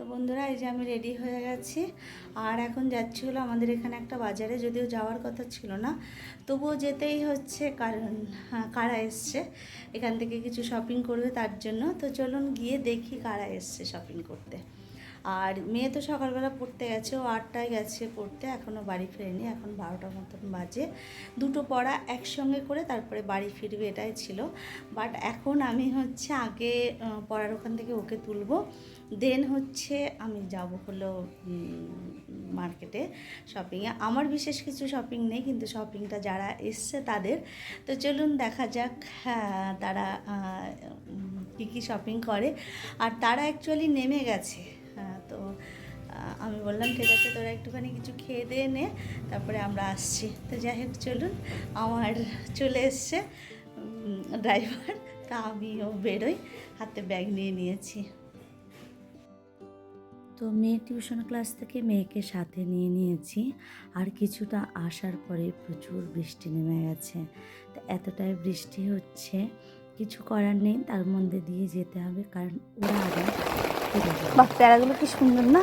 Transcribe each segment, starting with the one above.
তো বন্ধুরা এই যে আমি রেডি হয়ে গেছি। আর এখন যাচ্ছি হলো আমাদের এখানে একটা বাজারে যদিও যাওয়ার কথা ছিল না। তবুও যেতেই হচ্ছে কারণ হ্যাঁ, কারা এসছে? এখান থেকে কিছু শপিং করবে তার জন্য। তো চলুন গিয়ে দেখি কারা এসছে শপিং করতে। আর মেয়ে তো সকালবেলা পড়তে গেছে, ও আটটায় গেছে পড়তে, এখনও বাড়ি ফেরেনি, এখন বারোটার মতন বাজে। দুটো পড়া একসঙ্গে করে তারপরে বাড়ি ফিরবে, এটাই ছিল। বাট এখন আমি হচ্ছে আগে পড়ার ওখান থেকে ওকে তুলবো। দেন হচ্ছে আমি যাব হলো মার্কেটে শপিংয়ে আমার বিশেষ কিছু শপিং নেই, কিন্তু শপিংটা যারা এসছে তাদের। তো চলুন দেখা যাক তারা কী কী শপিং করে। আর তারা অ্যাকচুয়ালি নেমে গেছে। তো আমি বললাম, ঠিক আছে, তোরা একটুখানি কিছু খেয়ে দিয়ে নে, তারপরে আমরা আসছি। তো যাই হোক, চলুন, আমার চলে এসছে ড্রাইভার তা আমিও বেরোই, হাতে ব্যাগ নিয়ে নিয়েছি। তো মেয়ে টিউশন ক্লাস থেকে মেয়েকে সাথে নিয়ে নিয়েছি, আর কিছুটা আসার পরে প্রচুর বৃষ্টি নেমে গেছে। তো এতটাই বৃষ্টি হচ্ছে, কিছু করার নেই, তার মধ্যে দিয়ে যেতে হবে, কারণ ওরা আবার বাহ, প্যারাগুলো কি সুন্দর না?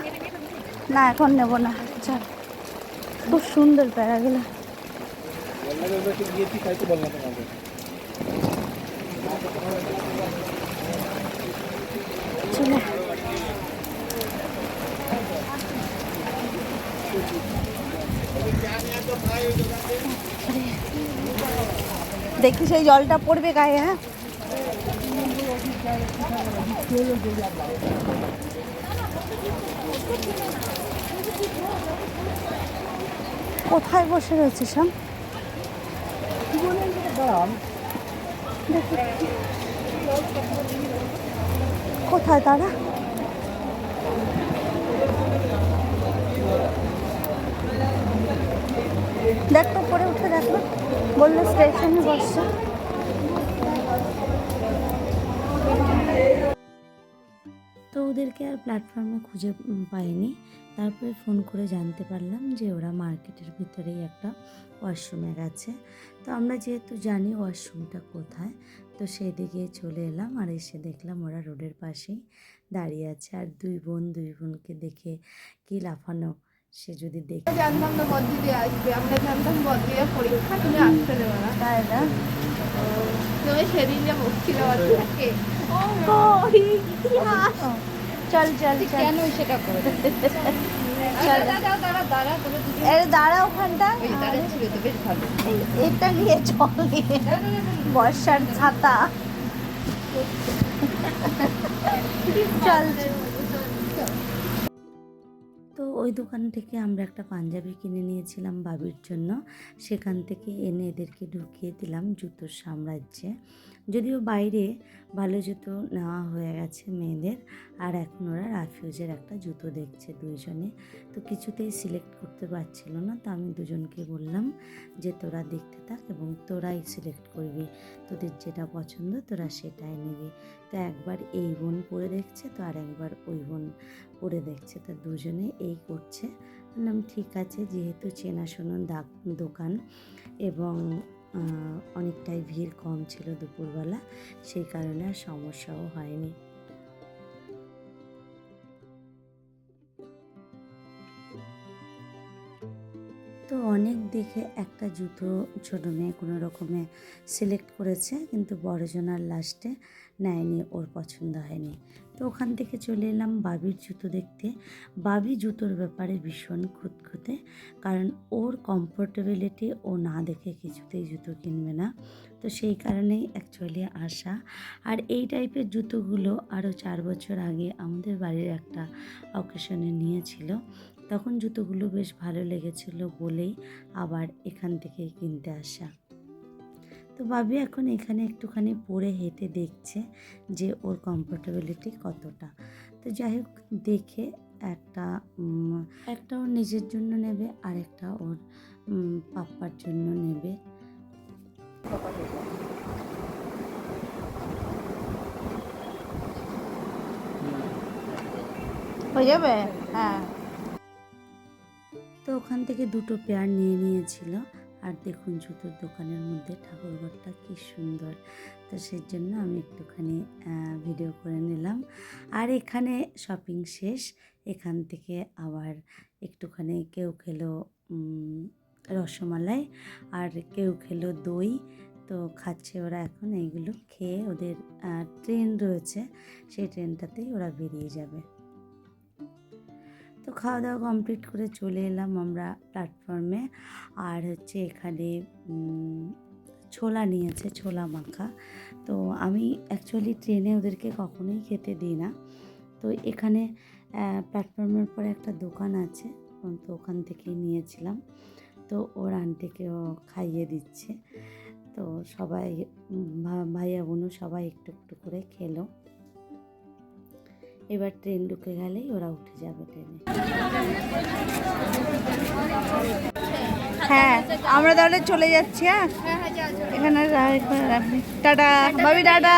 না, এখন নেব না। চল। খুব সুন্দর প্যারাগুলো। দেখি সেই জলটা পড়বে গায়ে হ্যাঁ? কোথায় বসে রয়েছে। কোথায় তারা? দেখ পরে উঠে দেখো বলল স্টেশনে বসছে। ওদেরকে আর প্ল্যাটফর্মে খুঁজে পাইনি তারপরে ফোন করে জানতে পারলাম যে ওরা মার্কেটের ভিতরেই একটা ওয়াশরুমে গেছে তো আমরা যেহেতু জানি ওয়াশরুমটা কোথায় তো সেদিকে চলে এলাম আর এসে দেখলাম ওরা রোডের পাশেই দাঁড়িয়ে আছে আর দুই বোন দুই বোনকে দেখে কি লাফানো সে যদি দেখে জানতাম না বদ্রিদি আসবে আমরা জানতাম বদ্রিয়া পরীক্ষা তুমি আসতে দেবে না তাই না তুমি সেদিন যে বসছিল বদ্রিয়াকে চল চল চল কেন সেটা করে দাঁড়া ওখানটা। এটা নিয়ে চল। নিয়ে বর্ষার ছাতা। চল। তো ওই দোকান থেকে আমরা একটা পাঞ্জাবি কিনে নিয়েছিলাম বাবির জন্য। সেখান থেকে এনে এদেরকে ঢুকিয়ে দিলাম জুতোর সাম্রাজ্যে। যদিও বাইরে ভালো জুতো নেওয়া হয়ে গেছে মেয়েদের, আর এখন ওরা রাফিউজের একটা জুতো দেখছে দুইজনে। তো কিছুতেই সিলেক্ট করতে পারছিল না, তো আমি দুজনকে বললাম যে তোরা দেখতে থাক এবং তোরাই সিলেক্ট করবি। তোদের যেটা পছন্দ তোরা সেটাই নিবি। তো একবার এই বোন পরে দেখছে, তো আর একবার ওই বোন পরে দেখছে। তো দুজনে এই করছে। বললাম, ঠিক আছে, যেহেতু চেনাশোনা দোকান এবং অনেকটাই ভিড় কম ছিল দুপুরবেলা, সেই কারণে আর সমস্যাও হয়নি। তো অনেক দেখে একটা জুতো, ছোটো মেয়ে কোনো রকমে সিলেক্ট করেছে, কিন্তু বড়জনার লাস্টে নেয়নি, ওর পছন্দ হয়নি। তো ওখান থেকে চলে এলাম বাবির জুতো দেখতে। বাবি জুতোর ব্যাপারে ভীষণ খুঁতখুঁতে, কারণ ওর কমফোর্টেবিলিটি ও না দেখে কিছুতেই জুতো কিনবে না। তো সেই কারণেই অ্যাকচুয়ালি আসা আর এই টাইপের জুতোগুলো আরও চার বছর আগে আমাদের বাড়ির একটা অকেশনে নিয়েছিল। তখন জুতোগুলো বেশ ভালো লেগেছিল বলেই আবার এখান থেকে কিনতে আসা। তো ভাবি এখন এখানে একটুখানি পরে হেঁটে দেখছে যে ওর কমফোর্টেবিলিটি কতটা। তো যাই হোক, দেখে একটা একটা ওর নিজের জন্য নেবে আর একটা ওর পাপ্পার জন্য নেবে। হয়ে যাবে? হ্যাঁ। তো ওখান থেকে দুটো পেয়ার নিয়ে নিয়েছিল। আর দেখুন জুতোর দোকানের মধ্যে ঠাকুরঘরটা কি সুন্দর। তো সেই জন্য আমি একটুখানি ভিডিও করে নিলাম। আর এখানে শপিং শেষ, এখান থেকে আবার একটুখানি কেউ খেলো রসমালাই আর কেউ খেলো দই। তো খাচ্ছে ওরা এখন, এইগুলো খেয়ে ওদের ট্রেন রয়েছে, সেই ট্রেনটাতেই ওরা বেরিয়ে যাবে। তো খাওয়া দাওয়া কমপ্লিট করে চলে এলাম আমরা প্ল্যাটফর্মে আর হচ্ছে এখানে ছোলা নিয়েছে, ছোলা মাখা। তো আমি অ্যাকচুয়ালি ট্রেনে ওদেরকে কখনোই খেতে দিই না। তো এখানে প্ল্যাটফর্মের পরে একটা দোকান আছে, তো ওখান থেকেই নিয়েছিলাম। তো ওর আন্টিকেও খাইয়ে দিচ্ছে। তো সবাই ভাইয়া বোনও সবাই একটু একটু করে খেলো। এবার ট্রেন ঢুকে গেলেই ওরা উঠে যাবে ট্রেনে। হ্যাঁ আমরা তাহলে চলে যাচ্ছি হ্যাঁ? এখানে টাটা বাবি টাটা।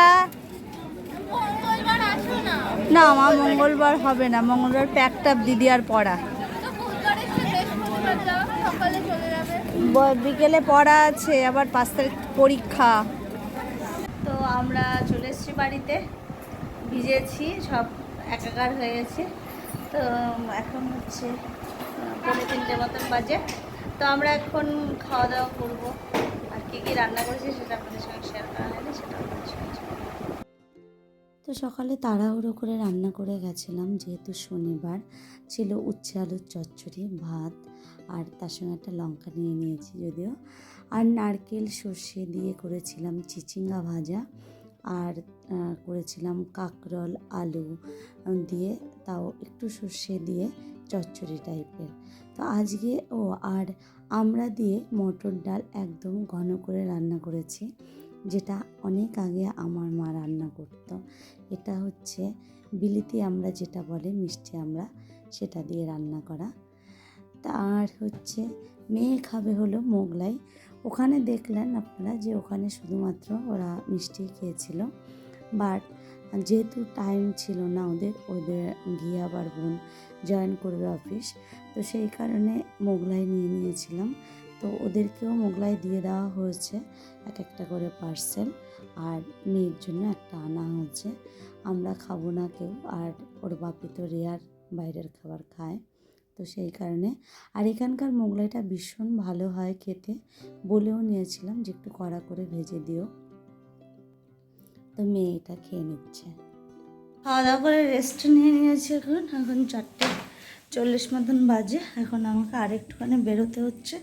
না না আমার মঙ্গলবার হবে না মঙ্গলবার প্যাকটাপ দিদি আর পড়া। তো বুধবারে এসে বৃহস্পতিবার যাও সকালে চলে যাবে ব- বিকেলে পড়া আছে আবার পাঁচ তারিখ পরীক্ষা। তো আমরা চলে এসেছি বাড়িতে ভিজেছি সব একাকার হয়ে গেছে। তো এখন হচ্ছে আহ, পৌনে তিনটে মতন বাজে। তো আমরা এখন খাওয়া দাওয়া করব। আর কী কী রান্না করেছি সেটা আপনাদের সঙ্গে শেয়ার করা হয়নি সেটা আপনাদের সঙ্গে তো সকালে তাড়াহুড়ো করে রান্না করে গেছিলাম যেহেতু শনিবার ছিল উচ্ছে আলুর চচ্চড়ি ভাত আর তার সঙ্গে একটা লঙ্কা নিয়ে নিয়েছি যদিও। আর নারকেল সর্ষে দিয়ে করেছিলাম চিচিঙ্গা ভাজা। আর করেছিলাম কাকরল, আলু দিয়ে তাও একটু সর্ষে দিয়ে চচ্চড়ি টাইপের। তো আজকে, ও, আর আমরা দিয়ে মটর ডাল একদম ঘন করে রান্না করেছি, যেটা অনেক আগে আমার মা রান্না করতো। এটা হচ্ছে বিলিতি আমরা যেটা বলে, মিষ্টি আমরা, সেটা দিয়ে রান্না করা। আর হচ্ছে, মেয়ে খাবে হলো মোগলাই। ওখানে দেখলেন আপনারা যে ওখানে শুধুমাত্র ওরা মিষ্টি খেয়েছিল। বাট যেহেতু টাইম ছিল না ওদের ওদের গিয়ে আবার বোন জয়েন করবে অফিস তো সেই কারণে মোগলাই নিয়ে নিয়েছিলাম। তো ওদেরকেও মোগলাই দিয়ে দেওয়া হয়েছে এক একটা করে পার্সেল আর মেয়ের জন্য একটা আনা হয়েছে আমরা খাব না কেউ, আর ওর বাপি তো রেয়ার বাইরের খাবার খায়। তো সেই কারণে। আর এখানকার মোগলাইটা ভীষণ ভালো হয় খেতে। বলেও নিয়েছিলাম যে একটু কড়া করে ভেজে দিও। তো মেয়ে এটা খেয়ে নিচ্ছে। খাওয়া দাওয়া করে রেস্ট নিয়ে নিয়েছি এখন। এখন চারটে চল্লিশ মতন বাজে। এখন আমাকে আরেকটুখানি বেরোতে হচ্ছে।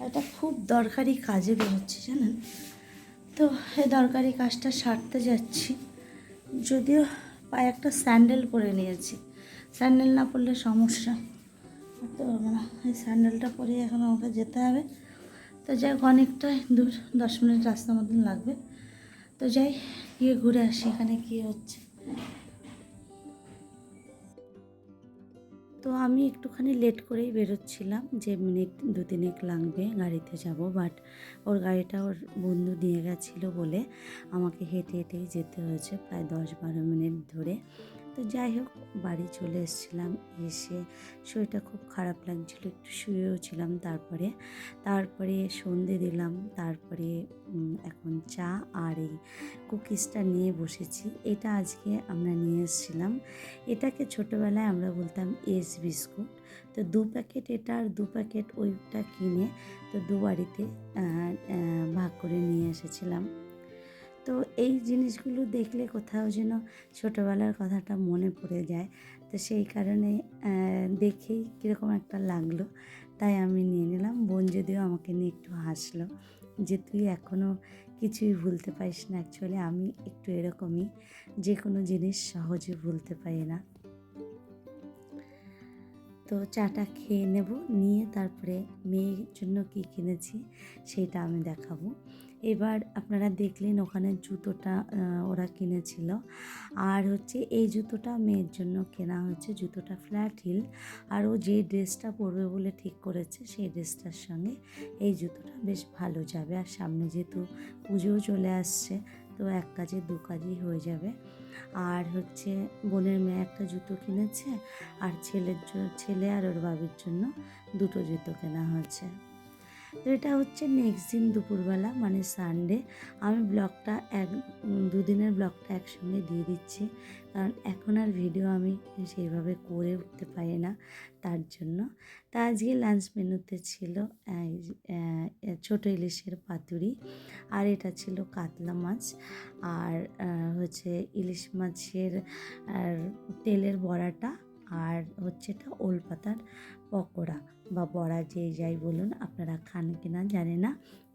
একটা খুব দরকারি কাজে বেরোচ্ছি, জানেন? তো এই দরকারি কাজটা সারতে যাচ্ছি। যদিও পায়ে একটা স্যান্ডেল পরে নিয়েছি। স্যান্ডেল না পরলে সমস্যা। করতে পারব না। এই স্যান্ডেলটা পরে এখন আমাকে যেতে হবে। তো যাই হোক, অনেকটাই দূর, দশ মিনিট রাস্তা মতন লাগবে। তো যাই, গিয়ে ঘুরে আসি এখানে কী হচ্ছে। তো আমি একটুখানি লেট করেই বেরোচ্ছিলাম, যে মিনিট দু তিনেক লাগবে গাড়িতে যাব। বাট ওর গাড়িটা ওর বন্ধু নিয়ে গেছিল বলে আমাকে হেঁটে হেঁটেই যেতে হয়েছে, প্রায় দশ বারো মিনিট ধরে। তো যাই হোক, বাড়ি চলে এসেছিলাম, এসে শরীরটা খুব খারাপ লাগছিল, একটু শুয়েও ছিলাম তারপরে। তারপরে সন্ধে দিলাম, তারপরে এখন চা আর এই কুকিজটা নিয়ে বসেছি। এটা আজকে আমরা নিয়ে এসেছিলাম। এটাকে ছোটোবেলায় আমরা বলতাম এস বিস্কুট। তো দু প্যাকেট এটা আর দু প্যাকেট ওইটা কিনে তো দু বাড়িতে ভাগ করে নিয়ে এসেছিলাম। তো এই জিনিসগুলো দেখলে কোথাও যেন ছোটোবেলার কথাটা মনে পড়ে যায়। তো সেই কারণে দেখেই কীরকম একটা লাগল। তাই আমি নিয়ে নিলাম। বোন যদিও আমাকে নিয়ে একটু হাসলো যে, তুই এখনও কিছুই ভুলতে পারিস না। অ্যাকচুয়ালি আমি একটু এরকমই। যে কোনো জিনিস সহজে ভুলতে পারি না। তো চাটা খেয়ে নেব। নিয়ে তারপরে মেয়ের জন্য কী কিনেছি সেটা আমি দেখাবো। এবার আপনারা দেখলেন ওখানে জুতোটা ওরা কিনেছিল। আর হচ্ছে এই জুতোটা মেয়ের জন্য কেনা হচ্ছে জুতোটা ফ্ল্যাট হিল আর ও যে ড্রেসটা পরবে বলে ঠিক করেছে, সেই ড্রেসটার সঙ্গে এই জুতোটা বেশ ভালো যাবে। আর সামনে যেহেতু পুজোও চলে আসছে, তো এক কাজে দু কাজই হয়ে যাবে। আর হচ্ছে বোনের মেয়ে একটা জুতো কিনেছে, আর ছেলের ছেলে আর ওর বাবির জন্য দুটো জুতো কেনা হয়েছে। তো এটা হচ্ছে নেক্সট দিন দুপুরবেলা মানে সানডে আমি ব্লগটা এক দুদিনের ব্লগটা একসঙ্গে দিয়ে দিচ্ছি। কারণ এখন আর ভিডিও আমি সেইভাবে করে উঠতে পারি না, তার জন্য। তা আজকে লাঞ্চ মেনুতে ছিল ছোটো ইলিশের পাতুরি। আর এটা ছিল কাতলা মাছ। আর হচ্ছে ইলিশ মাছের তেলের বড়াটা। আর হচ্ছে এটা ওল পাতার পকোড়া বা বড়া যে যাই বলুন, আপনারা খান কি না জানে না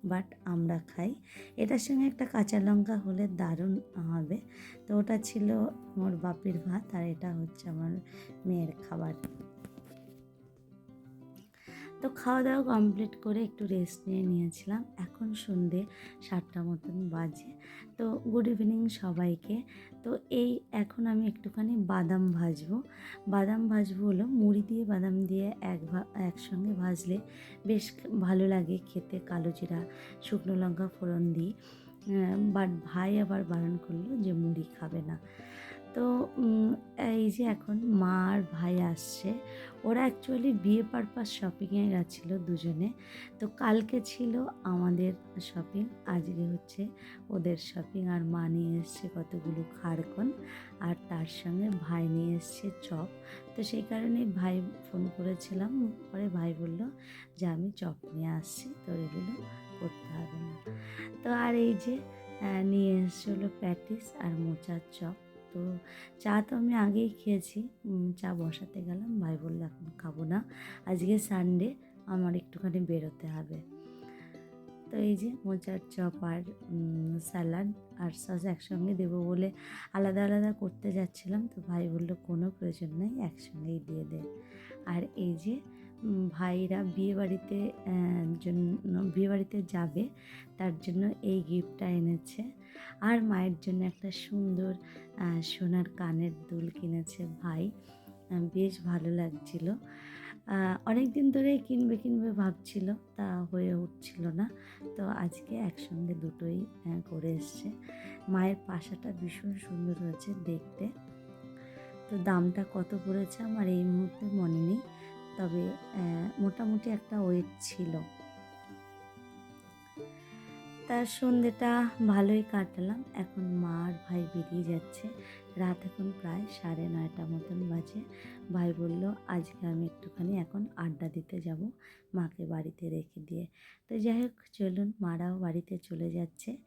বাট আমরা খাই। এটার সঙ্গে একটা কাঁচা লঙ্কা হলে দারুণ হবে। তো ওটা ছিল আমার বাপির ভাত আর এটা হচ্ছে আমার মেয়ের খাবার। তো খাওয়া দাওয়া কমপ্লিট করে একটু রেস্ট নিয়ে নিয়েছিলাম। এখন সন্ধে সাতটা মতন বাজে। তো গুড ইভিনিং সবাইকে। তো এই এখন আমি একটুখানি বাদাম ভাজবো। বাদাম ভাজবো হলো মুড়ি দিয়ে বাদাম দিয়ে এক একসঙ্গে ভাজলে বেশ ভালো লাগে খেতে। কালো জিরা, শুকনো লঙ্কা ফোড়ন দিই। বাট ভাই আবার বারণ করল যে মুড়ি খাবে না। তো এই যে এখন মা আর ভাই আসছে, ওরা অ্যাকচুয়ালি বিয়ে পারপাস শপিংয়ে গেছিল দুজনে। তো কালকে ছিল আমাদের শপিং আজকে হচ্ছে ওদের শপিং আর মা নিয়ে এসছে কতগুলো খাড়কন, আর তার সঙ্গে ভাই নিয়ে এসছে চপ। তো সেই কারণে ভাই ফোন করেছিলাম, পরে ভাই বলল যে আমি চপ নিয়ে আসছি, তো এগুলো করতে হবে না। তো আর এই যে নিয়ে এসছে হলো প্যাটিস আর মোচার চপ। তো চা তো আমি আগেই খেয়েছি। চা বসাতে গেলাম। ভাই বলল, এখন খাব না। আজকে সানডে আমার একটুখানি বেরোতে হবে। তো এই যে মোচার চপ আর স্যালাড আর সস একসঙ্গে দেবো বলে আলাদা আলাদা করতে যাচ্ছিলাম। তো ভাই বলল, কোনো প্রয়োজন নেই, একসঙ্গেই দিয়ে দে। আর এই যে ভাইরা বিয়ে বাড়িতে জন্য, বিয়ে বাড়িতে যাবে, তার জন্য এই গিফটটা এনেছে। আর মায়ের জন্য একটা সুন্দর সোনার কানের দুল কিনেছে ভাই। বেশ ভালো লাগছিল। অনেক দিন ধরেই কিনবে কিনবে ভাবছিল, তা হয়ে উঠছিল না। তো আজকে একসঙ্গে দুটোই করে এসছে। মায়ের পাশাটা ভীষণ সুন্দর হয়েছে দেখতে। তো দামটা কত পড়েছে আমার এই মুহূর্তে মনে নেই। তবে মোটামুটি একটা ওয়েট ছিল। তার সন্ধেটা ভালোই কাটালাম। এখন মা আর ভাই বেরিয়ে যাচ্ছে। রাত এখন প্রায় সাড়ে নয়টা মতন বাজে। ভাই বলল, আজকে আমি একটুখানি এখন আড্ডা দিতে যাব মাকে বাড়িতে রেখে দিয়ে। তো যাই হোক, চলুন, মারাও বাড়িতে চলে যাচ্ছে।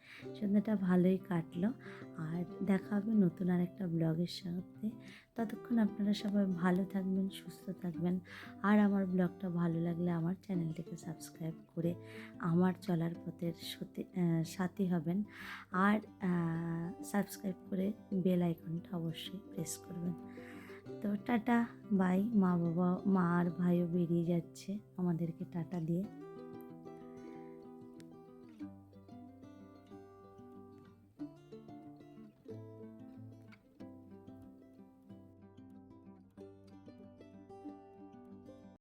সন্ধ্যাটা ভালোই কাটলো। আর দেখা হবে নতুন আর একটা ব্লগের সাথে। ততক্ষণ আপনারা সবাই ভালো থাকবেন, সুস্থ থাকবেন। আর আমার ব্লগটা ভালো লাগলে আমার চ্যানেলটিকে সাবস্ক্রাইব করে আমার চলার পথের সাথে হবেন। আর সাবস্ক্রাইব করে বেল অবশ্যই প্রেস করবেন। তো টাটা বাই মা বাবা মা আর ভাইও বেরিয়ে যাচ্ছে আমাদেরকে টাটা দিয়ে।